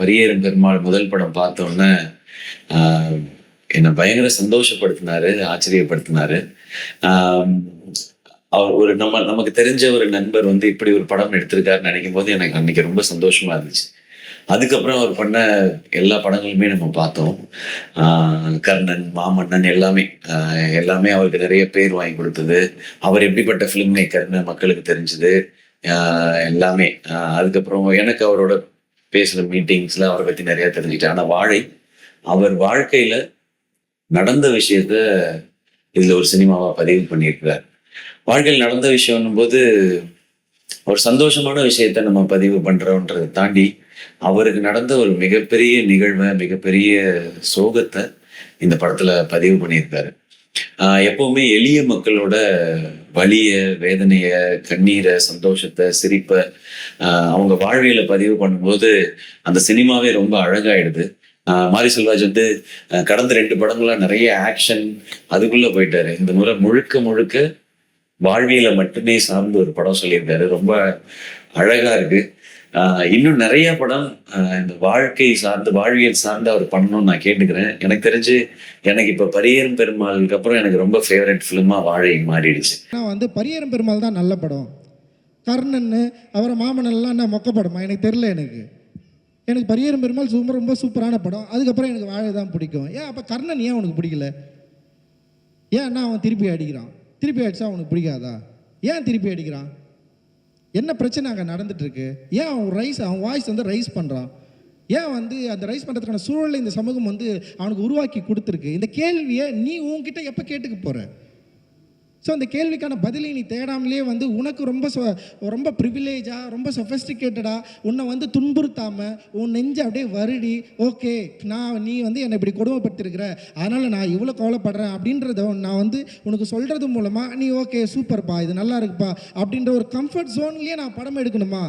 பரியேறும் பெருமாள் முதல் படம் பார்த்தோன்னே ஆஹ், என்னை பயங்கர சந்தோஷப்படுத்தினாரு ஆச்சரியப்படுத்தினாரு. ஆஹ், அவர் ஒரு நம்ம நமக்கு தெரிஞ்ச ஒரு நண்பர் வந்து இப்படி ஒரு படம் எடுத்திருக்காருன்னு நினைக்கும் போது எனக்கு அன்னைக்கு ரொம்ப சந்தோஷமா இருந்துச்சு. அதுக்கப்புறம் அவர் பண்ண எல்லா படங்களுமே நம்ம பார்த்தோம். ஆஹ் கர்ணன் மாமன்னன் எல்லாமே. எல்லாமே அவருக்கு நிறைய பேர் வாங்கி கொடுத்தது. அவர் எப்படிப்பட்ட ஃபிலிம் மேக்கர்னு மக்களுக்கு தெரிஞ்சது. எல்லாமே. அதுக்கப்புறம் எனக்கு அவரோட பேசுகிற மீட்டிங்ஸ்ல அவரை பத்தி நிறைய தெரிஞ்சுக்கிட்டேன். ஆனா வாழை அவர் வாழ்க்கையில நடந்த விஷயத்த இதுல ஒரு சினிமாவா பதிவு பண்ணியிருக்கிறார். வாழ்க்கையில் நடந்த விஷயம்னும் போது ஒரு சந்தோஷமான விஷயத்த நம்ம பதிவு பண்றோன்றதை தாண்டி அவருக்கு நடந்த ஒரு மிகப்பெரிய நிகழ்வை மிகப்பெரிய சோகத்தை இந்த படத்துல பதிவு பண்ணியிருக்காரு. எப்பவுமே எளிய மக்களோட வலிய வேதனைய கண்ணீரை சந்தோஷத்தை சிரிப்பை அவங்க வாழ்வியல பதிவு பண்ணும்போது அந்த சினிமாவே ரொம்ப அழகாயிடுது. மாரி செல்வராஜ் வந்து கடந்த ரெண்டு படங்களா நிறைய ஆக்ஷன் அதுக்குள்ள போயிட்டாரு. இந்த முறை முழுக்க முழுக்க வாழ்வியலை மட்டுமே சார்ந்து ஒரு படம் சொல்லியிருக்காரு. ரொம்ப அழகா இருக்கு. இன்னும் நிறைய படம் இந்த வாழ்க்கை சார்ந்து வாழ்வியல் சார்ந்து அவர் பண்ணணும்னு நான் கேட்டுக்கிறேன். எனக்கு தெரிஞ்சு எனக்கு இப்ப பரியேறும் பெருமாளுக்கு அப்புறம் எனக்கு ரொம்ப ஃபேவரட் ஃபிலிமா வாழை மாறிடுச்சு. நான் வந்து பரியேறும் பெருமாள் தான் நல்ல படம். கர்ணன் அவரை மாமனெல்லாம் என்ன மொக்க படமா? எனக்கு தெரில எனக்கு. எனக்கு பரியேறும் பெருமாள் சூப்பர் ரொம்ப சூப்பரான படம். அதுக்கப்புறம் எனக்கு வாழை தான் பிடிக்கும். ஏன் அப்போ கர்ணன் ஏன் உனக்கு பிடிக்கல? ஏன்னா அவன் திருப்பி அடிக்கிறான்? திருப்பி அடிச்சா அவனுக்கு பிடிக்காதா? ஏன் திருப்பி அடிக்கிறான்? என்ன பிரச்சனை அங்கே நடந்துட்டுருக்கு? ஏன் அவன் ரைஸ் அவன் வாய்ஸ் வந்து ரைஸ் பண்ணுறான் ஏன் வந்து அந்த ரைஸ் பண்ணுறதுக்கான சூழலை இந்த சமூகம் வந்து அவனுக்கு உருவாக்கி கொடுத்துருக்கு? இந்த கேள்வியை நீ உன்கிட்ட எப்போ கேட்டுக்க போகிற ஸோ அந்த கேள்விக்கான பதிலை நீ தேடாமலே வந்து உனக்கு ரொம்ப ரொம்ப ப்ரிவிலேஜாக ரொம்ப சொஃபஸ்டிகேட்டடாக உன்னை வந்து துன்புறுத்தாமல் உன் நெஞ்சு அப்படியே வருடி ஓகே நான் நீ வந்து என்னை இப்படி கொடுமைப்படுத்திருக்கிற அதனால் நான் இவ்வளோ கவலைப்படுறேன் அப்படின்றத நான் வந்து உனக்கு சொல்கிறது மூலமாக நீ ஓகே சூப்பர்ப்பா இது நல்லா இருக்குப்பா அப்படின்ற ஒரு கம்ஃபர்ட் ஜோன்லேயே நான் படம் எடுக்கணுமா?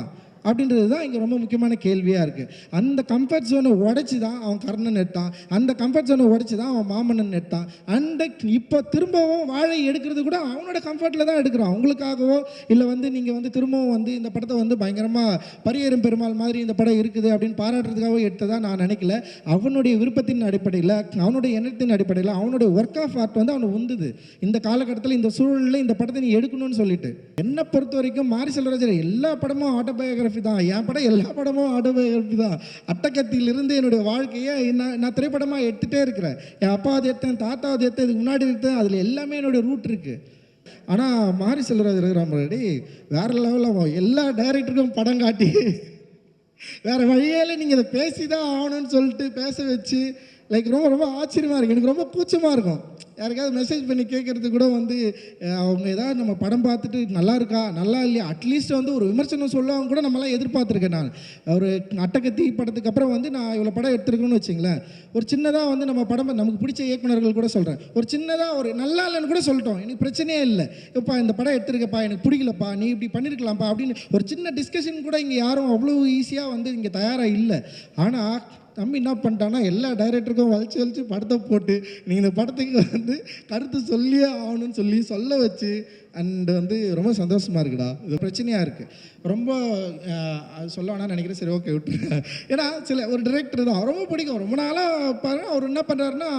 அப்படின்றது தான் இங்கே ரொம்ப முக்கியமான கேள்வியாக இருக்குது அந்த கம்ஃபர்ட் ஜோனை உடச்சி தான் அவன் கர்ணன் எடுத்தான் அந்த கம்ஃபர்ட் ஜோனை உடச்சி தான் அவன் மாமன்னன் எடுத்தான் அண்ட் இப்போ திரும்பவும் வாழை எடுக்கிறது கூட அவனோட கம்ஃபர்ட்டில் தான் எடுக்கிறான் உங்களுக்காகவோ இல்லை வந்து நீங்கள் வந்து திரும்பவும் வந்து இந்த படத்தை வந்து பயங்கரமாக பரியேறும் பெருமாள் மாதிரி இந்த படம் இருக்குது அப்படின்னு பாராட்டுறதுக்காக எடுத்ததாக நான் நினைக்கல. அவனுடைய விருப்பத்தின் அடிப்படையில் அவனுடைய எண்ணத்தின் அடிப்படையில் அவனுடைய ஒர்க் ஆஃப் ஆர்ட் வந்து அவனை உந்துது. இந்த காலகட்டத்தில் இந்த சூழலில் இந்த படத்தை நீ எடுக்கணும்னு சொல்லிட்டு. என்னை பொறுத்த வரைக்கும் மாரி செல்வராஜர் எல்லா படமும் ஆட்டோபயோகிராஃபி தான் என் படம் எல்லா படமும் ஆட்டோபயோகிராஃபி தான் அட்டக்கத்திலிருந்து என்னுடைய வாழ்க்கையை நான் நான் திரைப்படமாக எடுத்துகிட்டே இருக்கிறேன். என் அப்பாவது எடுத்தேன் தாத்தாவது எடுத்தேன் இதுக்கு முன்னாடி எடுத்தேன் அதில் எல்லாமே என்னுடைய ரூட் இருக்குது ஆனால் மாரி செல்வராஜ் இருக்கிற வேறு லெவலில் எல்லா டைரக்டருக்கும் படம் காட்டி வேறு வழியால் நீங்கள் இதை பேசி தான் ஆகணும்னு சொல்லிட்டு பேச வச்சு லைக் ரொம்ப ரொம்ப ஆச்சரியமாக இருக்கும் எனக்கு ரொம்ப கூச்சமாக இருக்கும். யாருக்காவது மெசேஜ் பண்ணி கேட்குறது கூட வந்து அவங்க ஏதாவது நம்ம படம் பார்த்துட்டு நல்லா இருக்கா நல்லா இல்லையா? அட்லீஸ்ட் வந்து ஒரு விமர்சனம் சொல்லுவாங்க கூட நம்மளாம் எதிர்பார்த்துருக்கேன் நான். ஒரு அட்டகத்தி படத்துக்கு அப்புறம் வந்து நான் இவ்வளோ படம் எடுத்துருக்கேன்னு வச்சிங்களேன். ஒரு சின்னதாக வந்து நம்ம படம் நமக்கு பிடிச்ச இயக்குனர்கள் கூட சொல்கிறேன் ஒரு சின்னதாக ஒரு நல்லா இல்லைன்னு கூட சொல்லிட்டோம். எனக்கு பிரச்சனையே இல்லை. இப்போ இந்த படம் எடுத்துருக்கப்பா எனக்கு பிடிக்கலப்பா நீ இப்படி பண்ணியிருக்கலாம்ப்பா அப்படின்னு ஒரு சின்ன டிஸ்கஷன் கூட இங்கே யாரும் அவ்வளோ ஈஸியாக வந்து இங்கே தயாராக இல்லை. ஆனால் தம்பி என்ன பண்ணிட்டான்னா எல்லா டைரக்டருக்கும் வலிச்சு வலிச்சு படத்தை போட்டு நீ இந்த படத்துக்கு வந்து கருத்து சொல்லியே ஆகணும்னு சொல்லி சொல்ல வச்சு அண்ட் வந்து ரொம்ப சந்தோஷமாக இருக்குடா. இது பிரச்சனையாக இருக்குது ரொம்ப அது சொல்ல வேணாம்னு நினைக்கிறேன். சரி ஓகே விட்டுருங்க. ஏன்னா சில ஒரு டிரெக்டர் தான். ரொம்ப பிடிக்கும். ரொம்ப நாளாக பாரு அவர் என்ன பண்ணுறாருன்னா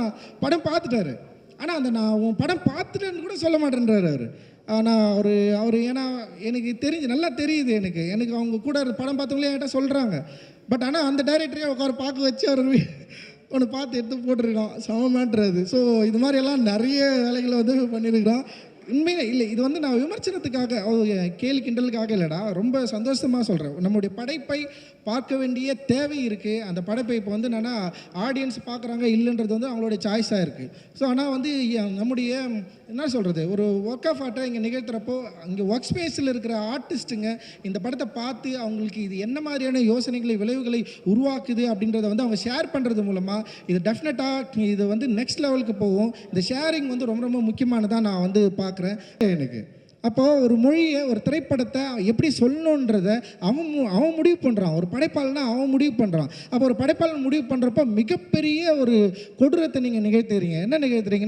படம் பார்த்துட்டாரு. ஆனால் அந்த நான் உன் படம் பார்த்துட்டேன்னு கூட சொல்ல மாட்டேன்றாரு அவர். ஆனால் அவர் அவர் ஏன்னா எனக்கு தெரிஞ்சு நல்லா தெரியுது எனக்கு. எனக்கு அவங்க கூட படம் பார்த்தவங்களே என்கிட்ட சொல்கிறாங்க பட் ஆனால் அந்த டைரக்டரே உட்கார பார்க்க வச்சு அவர் ஒன்று பார்த்து எடுத்து போட்டிருக்கான். சமமான்றது ஸோ இது மாதிரி எல்லாம் நிறைய வேலைகளை வந்து பண்ணியிருக்கிறான். உண்மையிலே இல்லை இது வந்து நான் விமர்சனத்துக்காக அவங்க கேலி கிண்டலுக்காக இல்லைடா. ரொம்ப சந்தோஷமாக சொல்கிறேன் நம்முடைய படைப்பை பார்க்க வேண்டிய தேவை இருக்குது அந்த படைப்பை இப்போ வந்து என்னென்னா ஆடியன்ஸ் பார்க்குறாங்க இல்லைன்றது வந்து அவங்களுடைய சாய்ஸாக இருக்குது ஸோ ஆனால் வந்து நம்முடைய என்ன சொல்கிறது ஒரு ஒர்க் ஆஃப் ஆர்ட்டை இங்கே நிகழ்த்துறப்போ இங்கே ஒர்க் ஸ்பேஸில் இருக்கிற ஆர்டிஸ்ட்டுங்க இந்த படத்தை பார்த்து அவங்களுக்கு இது என்ன மாதிரியான யோசனைகளை விளைவுகளை உருவாக்குது அப்படின்றத வந்து அவங்க ஷேர் பண்ணுறது மூலமாக இது டெஃபினட்டாக இது வந்து நெக்ஸ்ட் லெவலுக்கு போகும். இந்த ஷேரிங் வந்து ரொம்ப ரொம்ப முக்கியமானதாக நான் வந்து பார்க்குறேன். எனக்கு அப்போது ஒரு மொழியை ஒரு திரைப்படத்தை எப்படி சொல்லணுன்றத அவன் அவன் முடிவு பண்ணுறான் ஒரு படைப்பாளனா அவன் முடிவு பண்ணுறான் அப்போ ஒரு படைப்பாளன் முடிவு பண்ணுறப்ப மிகப்பெரிய ஒரு கொடூரத்தை நீங்கள் நிகழ்த்துறீங்க. என்ன நிகழ்த்துறீங்க?